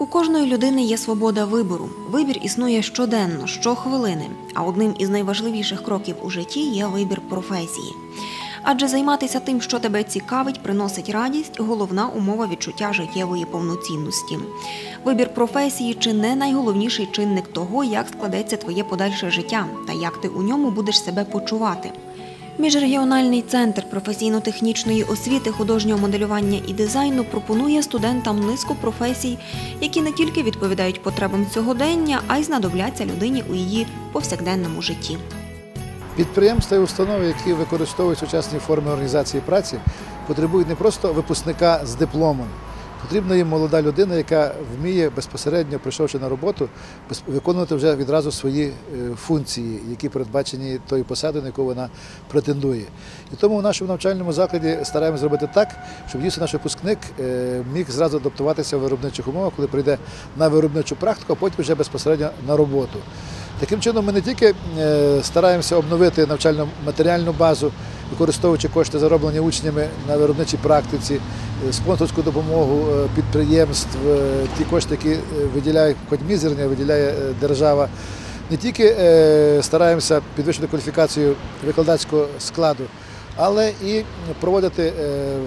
У кожної людини є свобода вибору. Вибір існує щоденно, щохвилини. А одним із найважливіших кроків у житті є вибір професії. Адже займатися тим, що тебе цікавить, приносить радість головна умова відчуття життєвої повноцінності. Вибір професії чи не найголовніший чинник того, як складеться твоє подальше життя та як ти у ньому будеш себе почувати. Міжрегіональний центр професійно-технічної освіти, художнього моделювання і дизайну пропонує студентам низку професій, які не тільки відповідають потребам сьогодення, а й знадобляться людині у її повсякденному житті. Підприємства і установи, які використовують сучасні форми організації праці, потребують не просто випускника з дипломом. Потрібна їм молода людина, яка вміє безпосередньо, прийшовши на роботу, виконувати вже відразу свої е, функції, які передбачені тою посадою, на яку вона претендує. І тому в нашому навчальному закладі стараємося зробити так, щоб дійсно наш випускник е, міг зразу адаптуватися в виробничих умовах, коли прийде на виробничу практику, а потім вже безпосередньо на роботу. Таким чином, ми не тільки е, стараємося обновити навчально-матеріальну базу, використовуючи кошти, зароблені учнями на виробничій практиці, е, спонсорську допомогу е, підприємств, е, ті кошти, які виділяє хоч мізерні, виділяє держава. Не тільки стараємося підвищити кваліфікацію викладацького складу, але і проводити е,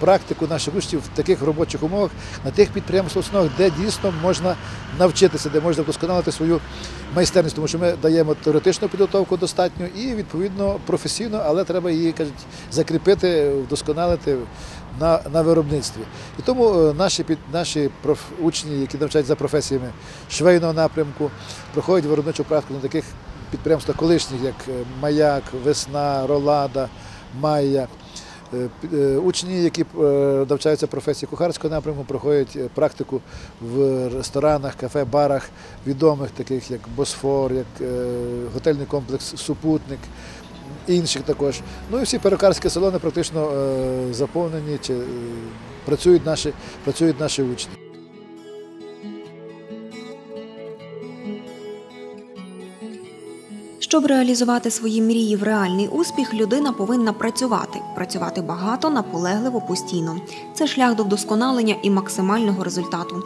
практику наших учнів в таких робочих умовах на тих підприємствах, де дійсно можна навчитися, де можна вдосконалити свою майстерність, тому що ми даємо теоретичну підготовку достатньо і відповідно професійно, але треба її кажуть, закріпити, вдосконалити на, на виробництві. І тому е, наші під наші проф, учні, які навчаються за професіями швейного напрямку, проходять виробничу практику на таких підприємствах колишніх, як е, Маяк, Весна, Ролада, Майя. Е, е, Учні, які е, навчаються професії кухарського напрямку, проходять практику в ресторанах, кафе, барах відомих, таких як Босфор, як готельний комплекс Супутник, інших також. Ну і всі перукарські салони практично заповнені чи працюють наші, працюють наші учні. Щоб реалізувати свої мрії в реальний успіх, людина повинна працювати, працювати багато, наполегливо, постійно. Це шлях до вдосконалення і максимального результату.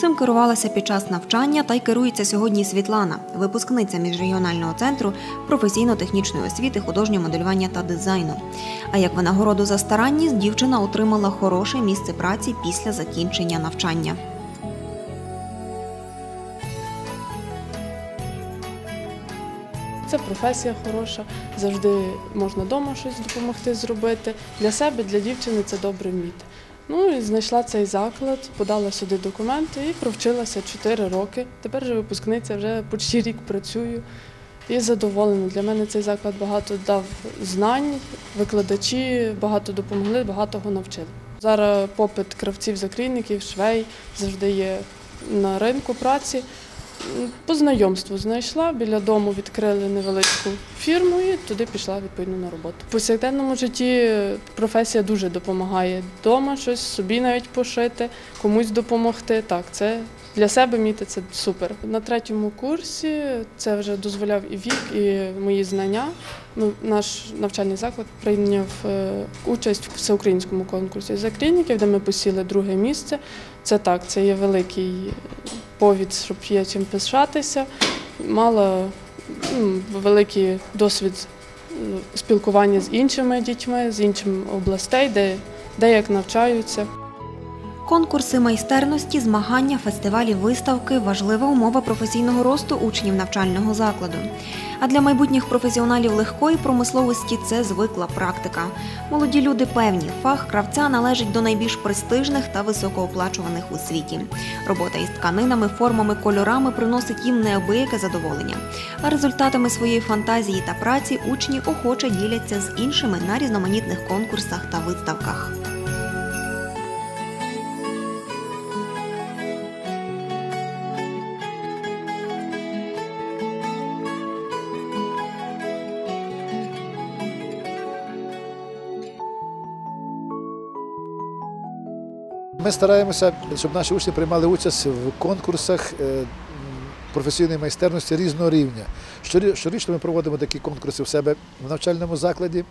Цим керувалася під час навчання та й керується сьогодні Світлана, випускниця міжрегіонального центру професійно-технічної освіти, художнього моделювання та дизайну. А як винагороду за старанність, дівчина отримала хороше місце праці після закінчення навчання. Професія хороша, завжди можна вдома щось допомогти зробити. Для себе, для дівчини це добре вміти. Ну і знайшла цей заклад, подала сюди документи і провчилася 4 роки. Тепер вже випускниця, вже почти рік працюю і задоволена. Для мене цей заклад багато дав знань, викладачі багато допомогли, багатого навчили. Зараз попит кравців-закрійників, швей завжди є на ринку праці. По знайомству знайшла, біля дому відкрили невеличку фірму і туди пішла відповідно на роботу. В повсякденному житті професія дуже допомагає вдома щось собі навіть пошити, комусь допомогти. Так, це для себе вміти це супер. На третьому курсі це вже дозволяв і вік, і мої знання. Наш навчальний заклад прийняв е, участь в всеукраїнському конкурсі закрійників, де ми посіли друге місце. Це так, це є великий повід, щоб є чим пишатися. Мала м, великий досвід е, спілкування з іншими дітьми, з іншими областей, де, де як навчаються. Конкурси майстерності, змагання, фестивалі, виставки важлива умова професійного росту учнів навчального закладу. А для майбутніх професіоналів легкої промисловості це звикла практика. Молоді люди певні, фах кравця належить до найбільш престижних та високооплачуваних у світі. Робота із тканинами, формами, кольорами приносить їм неабияке задоволення. А результатами своєї фантазії та праці учні охоче діляться з іншими на різноманітних конкурсах та виставках. Ми стараємося, щоб наші учні приймали участь в конкурсах е, професійної майстерності різного рівня. Щорі- Щорічно ми проводимо такі конкурси в себе в навчальному закладі.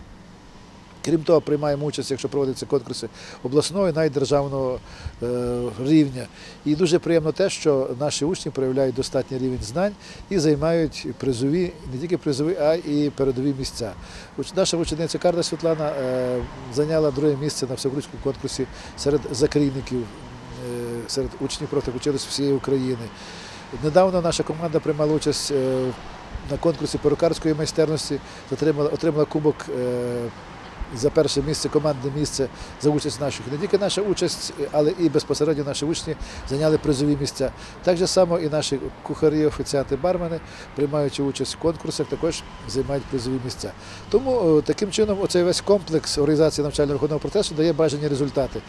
Крім того, приймаємо участь, якщо проводяться конкурси обласного і навіть державного е, рівня. І дуже приємно те, що наші учні проявляють достатній рівень знань і займають призові, не тільки призові, а і передові місця. Наша учениця Карла Світлана е, зайняла друге місце на всеукраїнському конкурсі серед закрійників, е, серед учнів профтехучилищ всієї України. Недавно наша команда приймала участь на конкурсі перукарської майстерності, отримала, кубок за перше місце, командне місце за участь наших. Не тільки наша участь, але і безпосередньо наші учні зайняли призові місця. Так само і наші кухарі, офіціанти, бармени, приймаючи участь в конкурсах, також займають призові місця. Тому е, таким чином оцей весь комплекс організації навчально-виховного процесу дає бажані результати.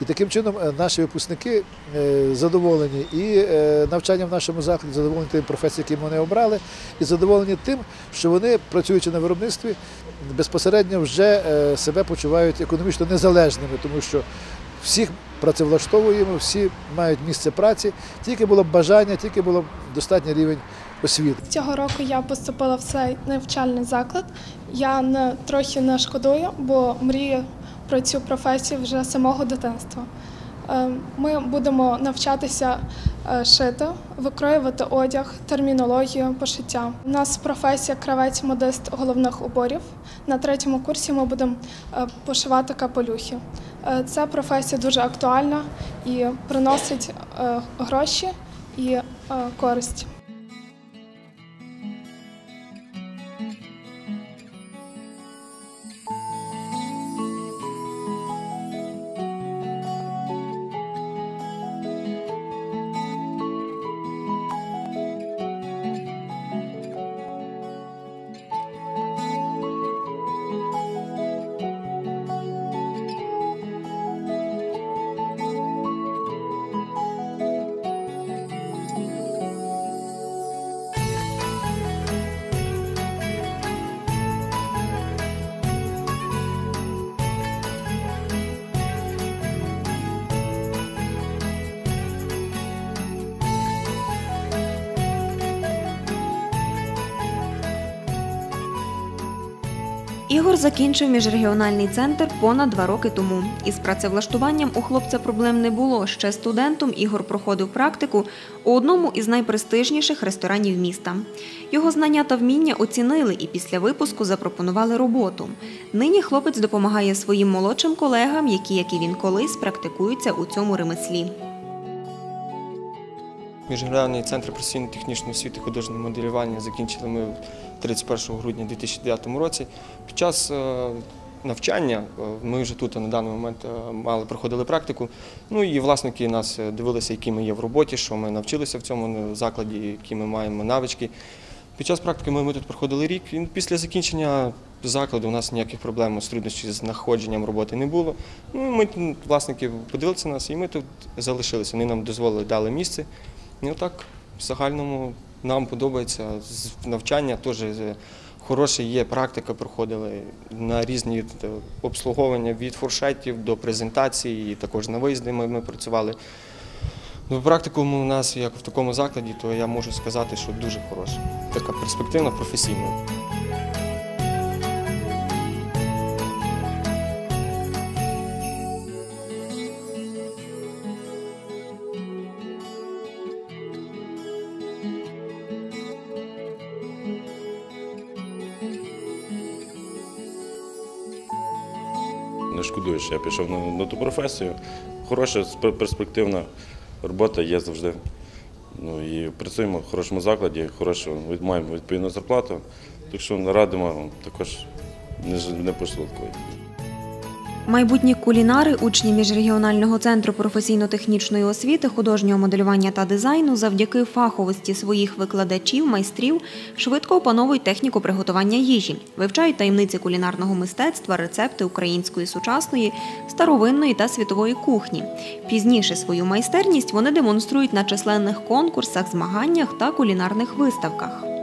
І таким чином е, наші випускники е, задоволені і навчанням в нашому закладі, задоволені тим професією, які вони обрали, і задоволені тим, що вони, працюючи на виробництві, безпосередньо вже е, себе почувають економічно незалежними, тому що всіх працевлаштовуємо, всі мають місце праці, тільки було б бажання, тільки було б достатній рівень освіти. Цього року я поступила в цей навчальний заклад. Я не трохи не шкодую, бо мрію про цю професію вже самого дитинства. Е, Ми будемо навчатися шити, викроювати одяг, термінологію, пошиття. У нас професія кравець-модист головних уборів. На третьому курсі ми будемо е, пошивати капелюхи. Е, Ця професія дуже актуальна і приносить е, гроші і е, користь. Ігор закінчив міжрегіональний центр понад два роки тому. Із працевлаштуванням у хлопця проблем не було. Ще студентом Ігор проходив практику у одному із найпрестижніших ресторанів міста. Його знання та вміння оцінили і після випуску запропонували роботу. Нині хлопець допомагає своїм молодшим колегам, які, як і він колись, практикуються у цьому ремеслі. Міжрегіональний центр професійно-технічної освіти художнього моделювання закінчили ми 31 грудня 2009 році. Під час е, навчання е, ми вже тут на даний момент е, мали проходили практику. Ну і власники нас дивилися, які ми є в роботі, що ми навчилися в цьому закладі, які ми маємо навички. Під час практики ми, ми тут проходили рік. І після закінчення закладу у нас ніяких проблем з труднощів з знаходженням роботи не було. Ну, ми власники подивилися на нас, і ми тут залишилися. Вони нам дозволили, дали місце. І так, в загальному нам подобається навчання теж е, хороше є, практика проходили на різні е, обслуговування від фуршетів до презентації, і також на виїзди ми, ми працювали. Ну, практикум у нас як в такому закладі, то я можу сказати, що дуже хороша. Така перспективна, професійна. Шкодую, що я пішов на, на ту професію. Хороша перспективна робота є завжди. Ну і працюємо в хорошому закладі, хорошу, маємо відповідну зарплату. Так що радимо також не, не пошуткувати. Майбутні кулінари, учні міжрегіонального центру професійно-технічної освіти, художнього моделювання та дизайну, завдяки фаховості своїх викладачів, майстрів, швидко опановують техніку приготування їжі, вивчають таємниці кулінарного мистецтва, рецепти української сучасної, старовинної та світової кухні. Пізніше свою майстерність вони демонструють на численних конкурсах, змаганнях та кулінарних виставках.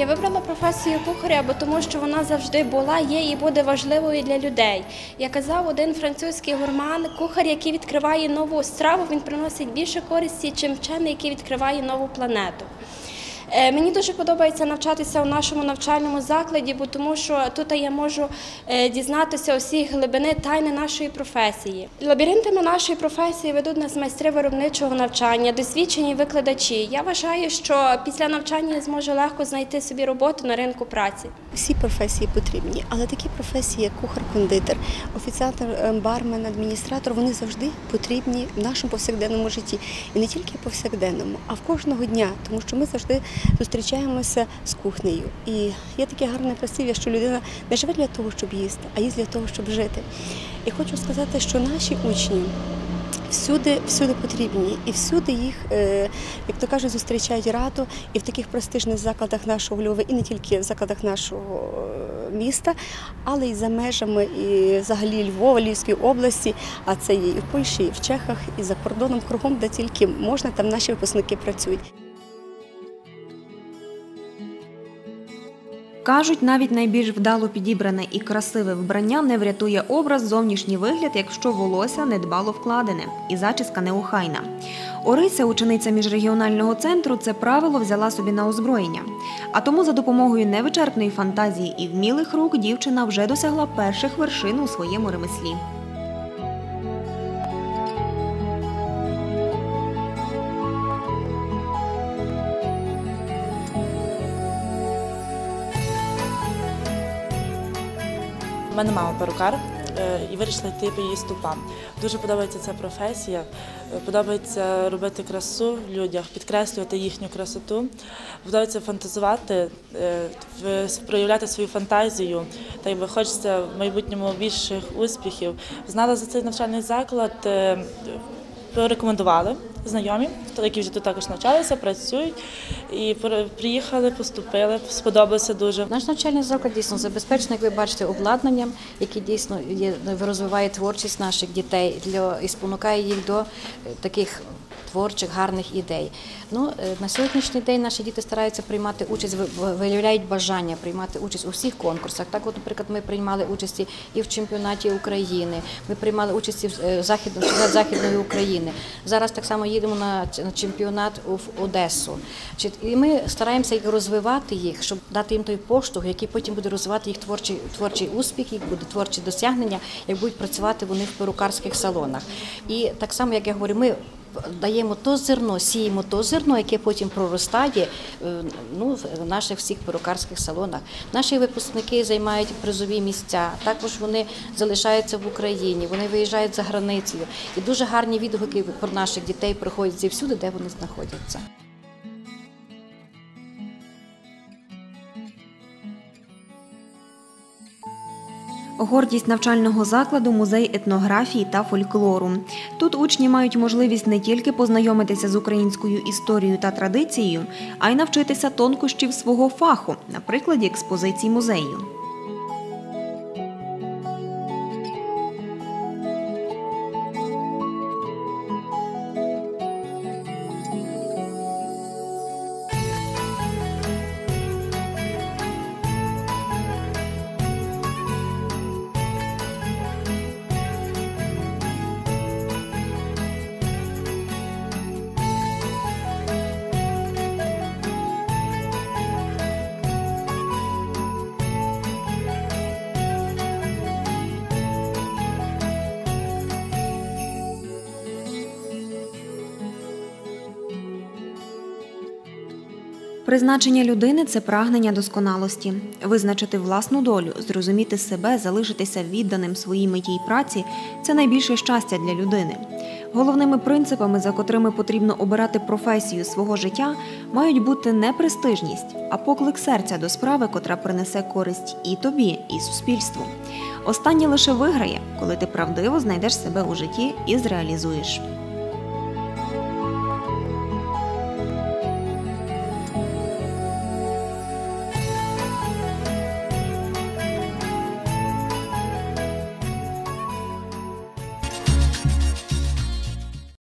Я вибрала професію кухаря, бо тому що вона завжди була, є і буде важливою для людей. Як казав один французький гурман, кухар, який відкриває нову страву, він приносить більше користі, чим вчений, який відкриває нову планету. Е, Мені дуже подобається навчатися у нашому навчальному закладі, бо тому що тут я можу е, дізнатися усі глибини тайни нашої професії. Лабіринтами нашої професії ведуть нас майстри виробничого навчання, досвідчені викладачі. Я вважаю, що після навчання я зможу легко знайти собі роботу на ринку праці. Всі професії потрібні, але такі професії, як кухар-кондитер, офіціантор, е, бармен, адміністратор, вони завжди потрібні в нашому повсякденному житті. І не тільки повсякденному, а в кожного дня, тому що ми завжди зустрічаємося з кухнею. І є таке гарне прислів'я, що людина не живе для того, щоб їсти, а їсть для того, щоб жити. І хочу сказати, що наші учні. Всюди, всюди потрібні, і всюди їх, е, як то кажуть, зустрічають радо і в таких престижних закладах нашого Львова, і не тільки в закладах нашого е, міста, але й за межами і взагалі Львова, Львівської області. А це є і в Польщі, і в Чехах, і за кордоном, кругом, де тільки можна, там наші випускники працюють. Кажуть, навіть найбільш вдало підібране і красиве вбрання не врятує образ зовнішній вигляд, якщо волосся недбало вкладене і зачіска неохайна. Орися, учениця міжрегіонального центру, це правило взяла собі на озброєння. А тому за допомогою невичерпної фантазії і вмілих рук дівчина вже досягла перших вершин у своєму ремеслі. Мене мама перукар е, і вирішила йти по її ступам. Дуже подобається ця професія. е, Подобається робити красу в людях, підкреслювати їхню красоту. Подобається фантазувати, е, проявляти свою фантазію. Та якби хочеться в майбутньому більших успіхів. Знала за цей навчальний заклад, порекомендували знайомі, які вже тут також навчалися, працюють. І при- приїхали, поступили, сподобалося дуже. Наш навчальний заклад дійсно забезпечений, як ви бачите, обладнанням, яке дійсно є, розвиває творчість наших дітей для, і спонукає їх до таких творчих, гарних ідей. Ну, е, на сьогоднішній день наші діти стараються приймати участь, ви- ви- виявляють бажання приймати участь у всіх конкурсах. Так, от, наприклад, ми приймали участі і в чемпіонаті України, ми приймали участь в е, західному Західної України. Зараз так само їдемо на, на чемпіонат в Одесу. І ми стараємося їх розвивати їх, щоб дати їм той поштовх, який потім буде розвивати їх творчий, творчий успіх, їх буде творчі досягнення, як будуть працювати вони в перукарських салонах. І так само, як я говорю, ми даємо то зерно, сіємо то зерно, яке потім проростає е, ну, в наших всіх перукарських салонах. Наші випускники займають призові місця. Також вони залишаються в Україні, вони виїжджають за границею. І дуже гарні відгуки про наших дітей приходять зі всюди, де вони знаходяться. Гордість навчального закладу музей етнографії та фольклору. Тут учні мають можливість не тільки познайомитися з українською історією та традицією, а й навчитися тонкощів свого фаху, на прикладі експозицій музею. Призначення людини це прагнення досконалості, визначити власну долю, зрозуміти себе, залишитися відданим своїй меті й праці це найбільше щастя для людини. Головними принципами, за котрими потрібно обирати професію свого життя, мають бути не престижність, а поклик серця до справи, котра принесе користь і тобі, і суспільству. Останнє лише виграє, коли ти правдиво знайдеш себе у житті і зреалізуєш.